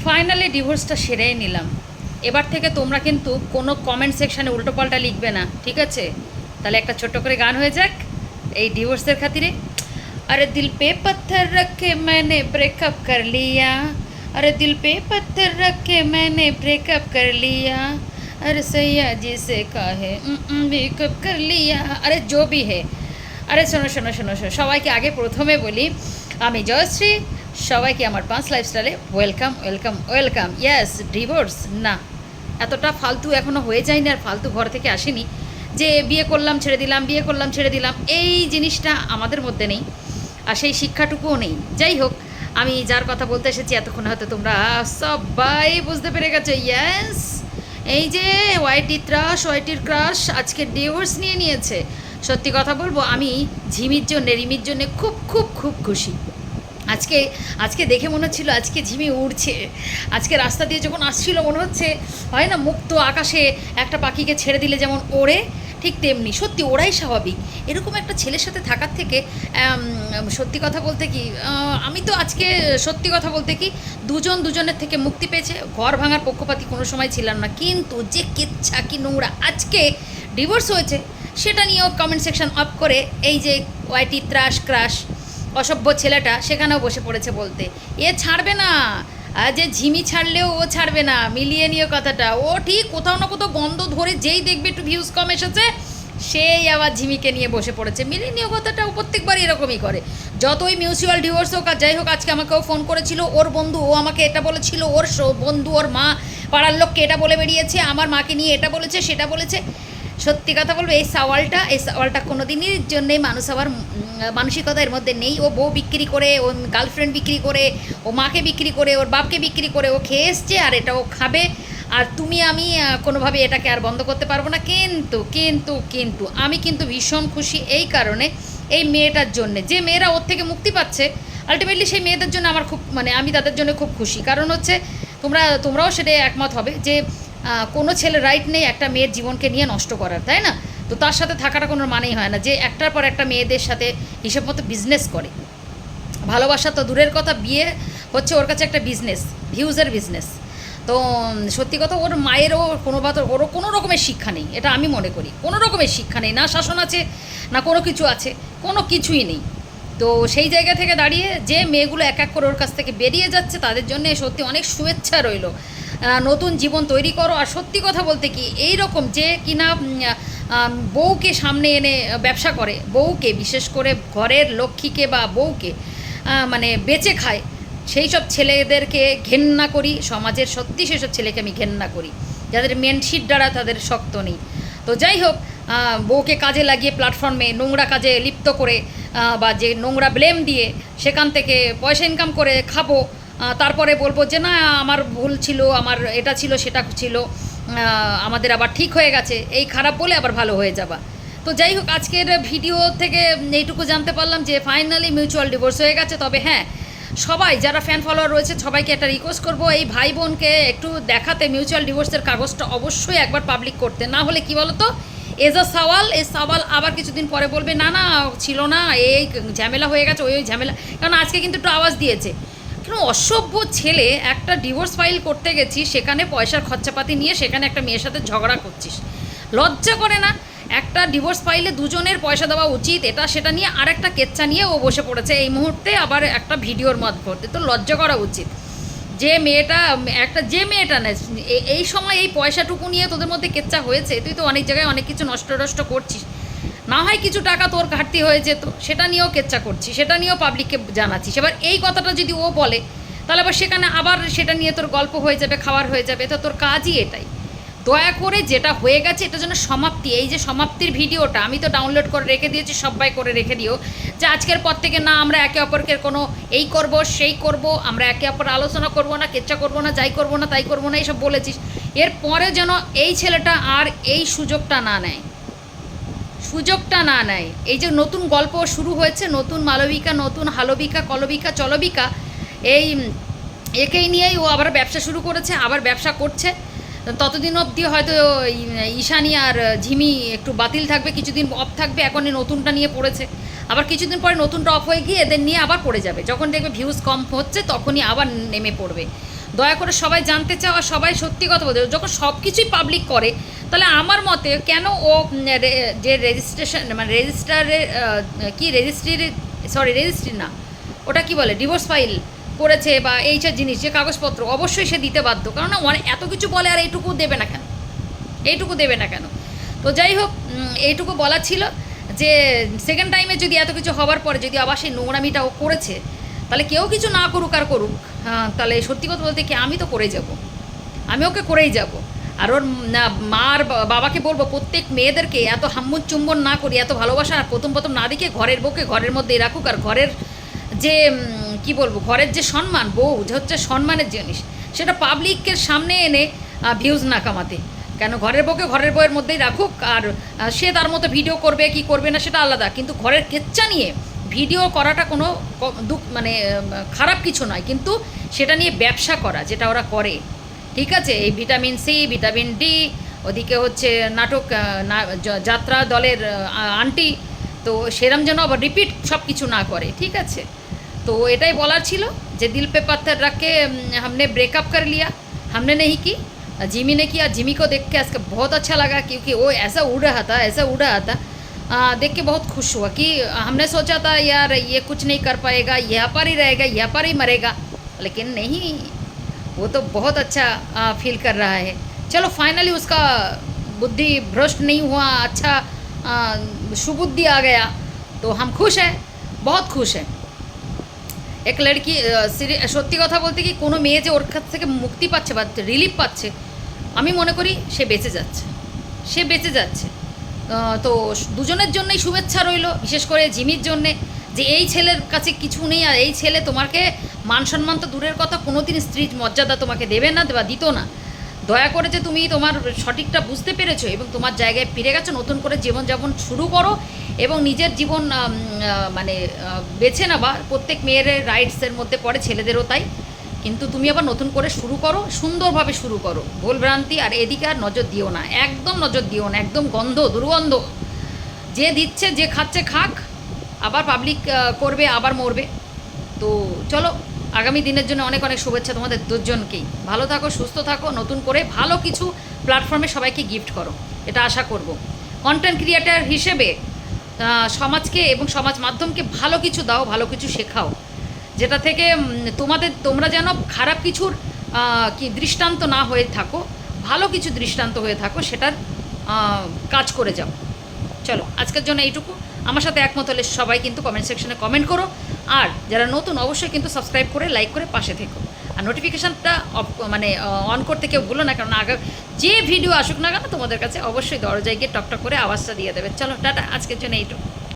Finally ডিভোর্সটা সেরেই নিলাম এবার থেকে তোমরা কিন্তু কোনো কমেন্ট সেকশানে উল্টোপাল্টা লিখবে না ঠিক আছে তাহলে একটা ছোট্ট করে গান হয়ে যাক এই ডিভোর্সের খাতিরে अरे दिल पे पत्थर रख के मैंने ब्रेकअप कर लिया अरे दिल पे पत्थर रख के मैंने ब्रेकअप कर लिया अरे सैया जी से कहे ब्रेकअप कर लिया अरे जो भी है আরে শোনো শোনো শোনো শোনো সবাইকে আগে প্রথমে বলি আমি জয়শ্রী সবাইকে আমার পাঁচ লাইফস্টাইলে welcome welcome welcome yes divorce না। এতটা ফালতু এখনও হয়ে যায়নি আর ফালতু ঘর থেকে আসেনি যে বিয়ে করলাম, ছেড়ে দিলাম, বিয়ে করলাম, ছেড়ে দিলাম, এই জিনিসটা আমাদের মধ্যে নেই আর সেই শিক্ষাটুকুও নেই। যাই হোক, আমি যার কথা বলতে এসেছি এতক্ষণ হয়তো তোমরা সবাই বুঝতে পেরে গেছো। ইয়াস এই যে ওয়াইটি ত্রাস ওয়াইটির ক্রাশ আজকে ডিভোর্স নিয়ে নিয়েছে। সত্যি কথা বলব, আমি ঝিমির জন্যে, রিমির জন্যে খুব খুব খুব খুশি। আজকে আজকে দেখে মনে হচ্ছিল আজকে ঝিমি উড়ছে। আজকে রাস্তা দিয়ে যখন আসছিল মনে হচ্ছে, হয় না মুক্ত আকাশে একটা পাখিকে ছেড়ে দিলে যেমন ওড়ে, ঠিক তেমনি। সত্যি ওরাই স্বাভাবিক। এরকম একটা ছেলের সাথে থাকার থেকে সত্যি কথা বলতে কি আমি তো আজকে সত্যি কথা বলতে কি, দুজন দুজনের থেকে মুক্তি পেয়েছে। ঘর ভাঙার পক্ষপাতি কোনো সময় ছিলাম না। কিন্তু যে কেচ্ছা কি নোংরা আজকে ডিভোর্স হয়েছে, সেটা নিয়েও কমেন্ট সেকশন অফ করে, এই যে ওয়াইটি ত্রাস ক্রাশ অসভ্য ছেলেটা সেখানেও বসে পড়েছে বলতে। এ ছাড়বে না। যে ঝিমি ছাড়লেও ও ছাড়বে না। মিলিয়ে নিয়ে কথাটা। ও ঠিক কোথাও না কোথাও গন্ধ ধরে যেই দেখবে একটু ভিউজ কম এসেছে, সেই আবার ঝিমিকে নিয়ে বসে পড়েছে। মিলিয়ে নিও কথাটা, ও প্রত্যেকবার এরকমই করে। যতই মিউচুয়াল ডিভোর্স হোক আর যাই হোক, আজকে আমাকেও ফোন করেছিল। ওর বন্ধু, ও আমাকে এটা বলেছিল, ওর বন্ধু, ওর মা, পাড়ার লোককে এটা বলে বেরিয়েছে, আমার মাকে নিয়ে এটা বলেছে, সেটা বলেছে। সত্যি কথা বলব, এই সওয়ালটা এই সওয়ালটা কোনো দিনের জন্যেই মানুষ আবার মানসিকতা এর মধ্যে নেই। ও বউ বিক্রি করে, ও গার্লফ্রেন্ড বিক্রি করে, ও মাকে বিক্রি করে, ওর বাপকে বিক্রি করে, ও খেয়ে এসছে আর এটা ও খাবে। আর তুমি, আমি কোনোভাবে এটাকে আর বন্ধ করতে পারব না। কিন্তু কিন্তু কিন্তু, আমি কিন্তু ভীষণ খুশি এই কারণে এই মেয়েটার জন্যে। যে মেয়েরা ওর থেকে মুক্তি পাচ্ছে আলটিমেটলি সেই মেয়েদের জন্য আমার খুব মানে আমি তাদের জন্য খুব খুশি। কারণ হচ্ছে, তোমরা, তোমরাও সেটা একমত হবে যে কোনো ছেলে রাইট নেই একটা মেয়ের জীবনকে নিয়ে নষ্ট করার, তাই না? তো তার সাথে থাকাটা কোনো মানেই হয় না। যে একটার পর একটা মেয়েদের সাথে হিসেব মতো বিজনেস করে। ভালোবাসা তো দূরের কথা, বিয়ে হচ্ছে ওর কাছে একটা বিজনেস ভিউজের বিজনেস তো সত্যি কথা ওর মায়েরও কোনো বা ওরও কোনো রকমের শিক্ষা নেই, এটা আমি মনে করি। কোনো রকমের শিক্ষা নেই, না শাসন আছে, না কোনো কিছু আছে, কোনো কিছুই নেই। তো সেই জায়গা থেকে দাঁড়িয়ে যে মেয়েগুলো এক এক করে ওর কাছ থেকে বেরিয়ে যাচ্ছে, তাদের জন্য সত্যি অনেক শুভেচ্ছা রইল। নতুন জীবন তৈরি করো। আর সত্যি কথা বলতে কি এই রকম যে কিনা বউকে সামনে এনে ব্যবসা করে, বউকে, বিশেষ করে ঘরের লক্ষ্মীকে বা বউকে মানে বেঁচে খায়, সেই সব ছেলেদেরকে ঘেন্না করি, সমাজের সত্যি সেসব ছেলেকে আমি ঘেন্না করি। যাদের মেনশিট দ্বারা তাদের শক্ত নেই। তো যাই হোক বউকে কাজে লাগিয়ে প্ল্যাটফর্মে নোংরা কাজে লিপ্ত করে বা যে নোংরা ব্লেম দিয়ে সেখান থেকে পয়সা ইনকাম করে খাব তারপরে বলব যে, না, আমার ভুল ছিল, আমার এটা ছিল, সেটা ছিল আমাদের আবার ঠিক হয়ে গেছে, এই খারাপ বলে আবার ভালো হয়ে যাবা। তো যাই হোক, আজকের ভিডিও থেকে এইটুকু জানতে পারলাম যে, ফাইনালি মিউচুয়াল ডিভোর্স হয়ে গেছে। তবে হ্যাঁ সবাই যারা ফ্যান ফলোয়ার রয়েছে, সবাইকে একটা রিকোয়েস্ট করব, এই ভাই বোনকে একটু দেখাতে মিউচুয়াল ডিভোর্সের কাগজটা অবশ্যই একবার পাবলিক করতে। না হলে কি বলো তো এজ আ সওয়াল, এই সওয়াল আবার কিছুদিন পরে বলবে, না না, ছিল না, এই ঝামেলা হয়ে গেছে, ওই ওই ঝামেলা। কারণ আজকে কিন্তু একটু আওয়াজ দিয়েছে। অসভ্য ছেলে একটা ডিভোর্স ফাইল করতে গেছি সেখানে পয়সার খরচাপাতি নিয়ে সেখানে একটা মেয়ের সাথে ঝগড়া করছিস। লজ্জা করে না? একটা ডিভোর্স ফাইলে দুজনের পয়সা দেওয়া উচিত, এটা সেটা নিয়ে আর একটা কেচ্চা নিয়ে ও বসে পড়েছে। এই মুহূর্তে আবার একটা ভিডিওর মত করতে তো লজ্জা করা উচিত। যে মেয়েটা, একটা যে মেয়েটা না এই সময় এই পয়সাটুকু নিয়ে তোদের মধ্যে কেচ্চা হয়েছে, তুই তো অনেক জায়গায় অনেক কিছু নষ্ট নষ্ট করছিস। না হয় কিছু টাকা তোর ঘাটতি হয়ে যেত, সেটা নিয়েও কেচ্চা করছিস সেটা নিয়েও পাবলিককে জানাচ্ছিস এবার এই কথাটা যদি ও বলে, তাহলে আবার সেখানে আবার সেটা নিয়ে তোর গল্প হয়ে যাবে, খাবার হয়ে যাবে, তো তোর কাজই এটাই। দয়া করে যেটা হয়ে গেছে, এটা যেন সমাপ্তি, এই যে সমাপ্তির ভিডিওটা আমি তো ডাউনলোড করে রেখে দিয়েছি, সবাই করে রেখে দিও, যে আজকের পর থেকে না আমরা একে অপরকে কোনো এই করব, সেই করব, আমরা একে অপর আলোচনা করব না কেচ্চা করব না, যাই করব না, তাই করব না, এইসব বলেছিস। এরপরে যেন এই ছেলেটা আর এই সুযোগটা না নেয়। সুযোগটা না নেয়। এই যে নতুন গল্প শুরু হয়েছে, নতুন মালবিকা, নতুন হালবিকা, কলবিকা, চলবিকা, এই একেই নিয়েই ও আবার ব্যবসা শুরু করেছে, আবার ব্যবসা করছে। ততদিন অবধি হয়তো ঈশানি আর ঝিমি একটু বাতিল থাকবে, কিছুদিন অফ থাকবে, এখন নতুনটা নিয়ে পড়েছে। আবার কিছুদিন পরে নতুনটা অফ হয়ে গিয়ে এদের নিয়ে আবার পড়ে যাবে। যখন দেখবে ভিউজ কম হচ্ছে, তখনই আবার নেমে পড়বে। দয়া করে সবাই জানতে চাও, আর সবাই সত্যি কথা বলতে, যখন সব কিছুই পাবলিক করে তাহলে আমার মতে কেন ও যে রেজিস্ট্রেশন মানে রেজিস্টারের কি রেজিস্ট্রি সরি রেজিস্ট্রি না ওটা কি বলে ডিভোর্স ফাইল করেছে বা এইসব জিনিস যে কাগজপত্র অবশ্যই সে দিতে বাধ্য। কারণ এত কিছু বলে আর এইটুকু দেবে না কেন? এইটুকু দেবে না কেন? তো যাই হোক এইটুকু বলা ছিল যে সেকেন্ড টাইমে যদি এত কিছু হওয়ার পরে যদি আবার সেই নোংরামিটা ও করেছে তাহলে কেউ কিছু না করুক আর করুক। হ্যাঁ, তাহলে সত্যি কথা বলতে কি আমি তো করে যাব। আমি ওকে করেই যাব। আর ওর মার বাবাকে বলব, প্রত্যেক মেয়েদেরকে এত হাম্মুন চুম্বন না করি, এত ভালোবাসা, আর প্রথম প্রথম না দেখে ঘরের বউকে ঘরের মধ্যেই রাখুক, আর ঘরের যে কি বলব, ঘরের যে সম্মান, বউ যে হচ্ছে সম্মানের জিনিস, সেটা পাবলিকের সামনে এনে ভিউজ না কামাতে। কেন ঘরের বউকে ঘরের বউয়ের মধ্যেই রাখুক, আর সে তার মতো ভিডিও করবে, কি করবে না, সেটা আলাদা। কিন্তু ঘরের কেচ্চা নিয়ে ভিডিও করাটা কোনো দুঃখ মানে খারাপ কিছু নয়। কিন্তু সেটা নিয়ে ব্যবসা করা, যেটা ওরা করে ঠিক আছে এই ভিটামিন সি ভিটামিন ডি ওদিকে হচ্ছে নাটক আহ, না- য- যাত্রা দলের আহ, আন্টি তো সেরম যেন আবার রিপিট সব কিছু না করে ঠিক আছে तो এটাই বলার ছিল যে দিল पे पत्थर रख के हम्म, हमने ब्रेकअप कर लिया हमने नहीं की जिमी ने किया जिमी को देख के आज बहुत अच्छा लगा क्योंकि वो ऐसा उड़ रहा था ऐसा उड़ रहा था आ, देख के बहुत खुश हुआ कि हमने सोचा था यार ये कुछ नहीं कर पाएगा यहाँ पर ही रहेगा यहाँ पर ही मरेगा लेकिन नहीं वो तो बहुत अच्छा आ, फील कर रहा है चलो फाइनली उसका बुद्धि भ्रष्ट नहीं हुआ अच्छा आ, सुबुद्धि आ गया तो हम खुश हैं बहुत खुश हैं এক লড়কি আহ, সিরি- সত্যি কথা বলতে কি কোনো মেয়ে যে ওর কাছ থেকে মুক্তি পাচ্ছে বা রিলিফ পাচ্ছে আমি মনে করি সে বেঁচে যাচ্ছে সে বেঁচে যাচ্ছে আহ, তো দুজনের জন্যই শুভেচ্ছা রইলো বিশেষ করে জিমির জন্যে যে এই ছেলের কাছে কিছু নেই আর এই ছেলে তোমাকে মান সম্মান তো দূরের কথা, কোনোদিন স্ত্রীর মর্যাদা তোমাকে দেবে না বা দিত না। দয়া করে যে তুমি তোমার সঠিকটা বুঝতে পেরেছ এবং তোমার জায়গায় ফিরে গেছো, নতুন করে জীবনযাপন শুরু করো এবং নিজের জীবন মানে বেছে নেবা। প্রত্যেক মেয়ের রাইটসের মধ্যে পড়ে, ছেলেদেরও তাই। কিন্তু তুমি আবার নতুন করে শুরু করো, সুন্দরভাবে শুরু করো। ভুলভ্রান্তি আর এদিকে আর নজর দিও না। একদম নজর দিও না, একদম গন্ধ, দুর্গন্ধ। যে দিচ্ছে, যে খাচ্ছে, খাক। আবার পাবলিক করবে, আবার মরবে। তো চলো, আগামী দিনের জন্য অনেক অনেক শুভেচ্ছা তোমাদের দুজনকেই। ভালো থাকো, সুস্থ থাকো, নতুন করে ভালো কিছু প্ল্যাটফর্মে সবাইকে গিফট করো। এটা আশা করব। কন্টেন্ট ক্রিয়েটার হিসেবে সমাজকে এবং সমাজ মাধ্যমকে ভালো কিছু দাও, ভালো কিছু শেখাও। যেটা থেকে তোমাদের, তোমরা যেন খারাপ কিছুর কি দৃষ্টান্ত না হয়ে থাকো, ভালো কিছু দৃষ্টান্ত হয়ে থাকো, সেটার কাজ করে যাও। চলো, আজকের জন্য এইটুকু। আমার সাথে একমত হলে সবাই কিন্তু কমেন্ট সেকশনে কমেন্ট করো। আর যারা নতুন, অবশ্যই কিন্তু সাবস্ক্রাইব করে লাইক করে পাশে থেকো। আর নোটিফিকেশানটা মানে অন করতে কেউ ভুলো না, কারণ আগে যে ভিডিও আসুক না কেন, তোমাদের কাছে অবশ্যই দরজায় গিয়ে টকটক করে আওয়াজটা দিয়ে দেবে। চলো, টাটা, আজকের জন্য এইটুকু।